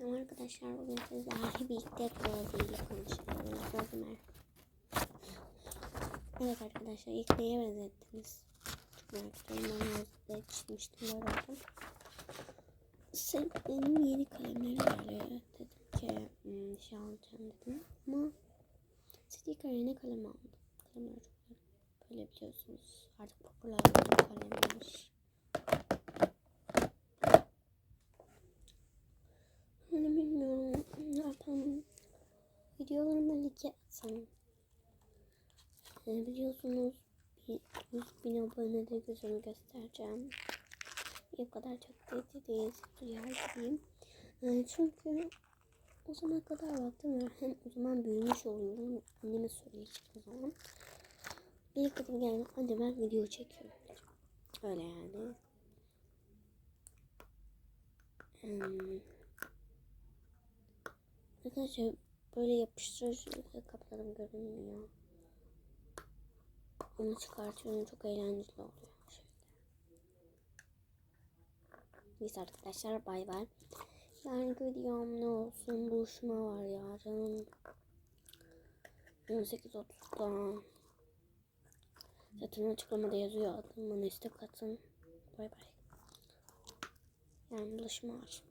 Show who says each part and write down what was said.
Speaker 1: Tamam arkadaşlar bugün sizlerle birlikte Rosie ile konuşuyoruz. Rosemary. Evet arkadaşlar ilk neye benzettiniz? Çok merak ediyorum. Ben Rosie'de çizmiştim böyle. Sen benim yeni kalemlerim geliyor. Dedim ki hmm, şey alacağım dedim. Ama sticker ne kalem aldım. Kalemler çok güzel. Böyle biliyorsunuz artık popüler olan kalemler. Like atsam. Ee, biliyorsunuz bir 100 bin abonede gözümü göstereceğim. O kadar çok dedi değil. Duyar gibiyim. Ee, çünkü o zamana kadar vaktim var. Hem o zaman büyümüş oluyorum. Anneme söyleyeceğim o zaman. Bir kadın geldi. Anne ben video çekiyorum. Öyle yani. Hmm. Arkadaşlar böyle yapıştırıcı kaplarım görünmüyor. Onu çıkartıyorum çok eğlenceli oluyor. Neyse arkadaşlar bay bay. Yarınki videom ne olsun buluşma var yarın. 18.30'da. Zaten açıklamada yazıyor adım bana istek atın. Bay bay. Yarın buluşma var.